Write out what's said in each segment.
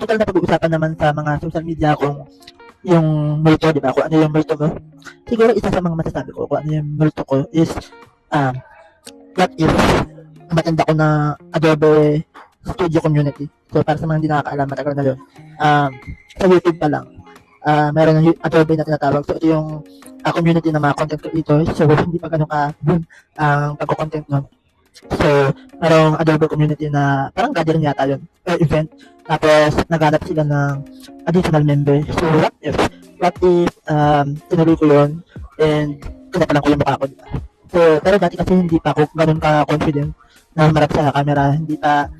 Total na pag-uusapan naman sa mga social media kung yung multo, di ba? Kung ano yung multo mo. Siguro isa sa mga masasabi ko kung ano yung multo ko is um, that is matanda ko na Adobe Studio Community. So, para sa mga hindi nakakaalam, matagal na yun. Um, sa YouTube pa lang, uh, meron ng Adobe na tinatawag. So, ito yung uh, community ng mga content creators. So, hindi pa ganun ka boom ang pagko-content nun. So, merong Adobe community na parang gathering yata yun, eh, event. Tapos, naghanap sila ng additional member. So, what if, what if, um, tinuloy ko yun and kinapalan ko yung mukha ko, di ba? So, pero dati kasi hindi pa ako ganun ka-confident na marap sa camera. Hindi pa,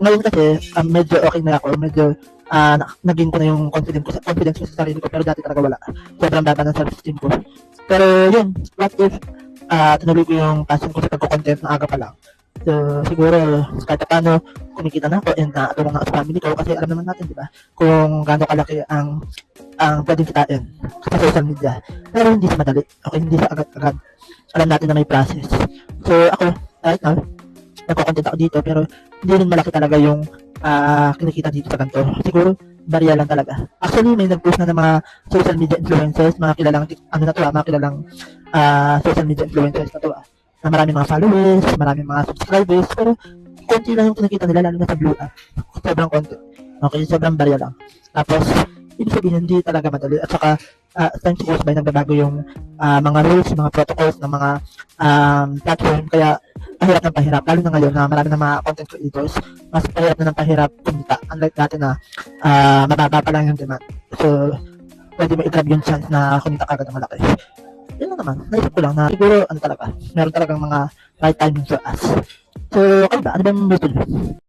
ngayon kasi, um, medyo okay na ako, medyo, ah, na- naging ko na yung confidence ko, confidence ko sa sarili ko, pero dati talaga wala. Sobrang baba ng self-esteem ko. Pero yun, what if, ah, tinuloy ko yung passion ko sa pagko-content na aga pa lang. So, siguro, kahit paano, kumikita na ako and nakatulong na ako sa family ko kasi alam naman natin, di ba, kung gaano kalaki ang ang pwedeng kitain sa social media. Pero hindi sa madali. Okay, hindi sa agad-agad. Alam natin na may process. So, ako, right now, nagko-content ako dito pero hindi rin malaki talaga yung ah, kinikita dito sa ganito. Siguro, barya lang talaga. Actually, may nag-post na ng mga social media influencers, mga kilalang, ano na to, ah, mga kilalang ah, social media influencers na to, ah, na maraming mga followers, maraming mga subscribers, pero konti lang yung kinikita nila, lalo na sa blue app. Sobrang konti. Okay, sobrang barya lang. Tapos, ibig sabihin, hindi talaga madali. At saka, uh, time to by, nagbabago yung ah, mga rules, mga protocols ng mga um, platform. Kaya, pahirap ng pahirap. Lalo na ngayon na marami ng mga content creators, mas pahirap na ng pahirap kumita. Unlike dati na ah, mababa pa lang yung demand. So, pwede mo i-grab yung chance na kumita ka ng malaki. Yun lang naman. Naisip ko lang na siguro, ano talaga, meron talagang mga right timing for us. So, kayo ba? Ano ba yung multo nyo?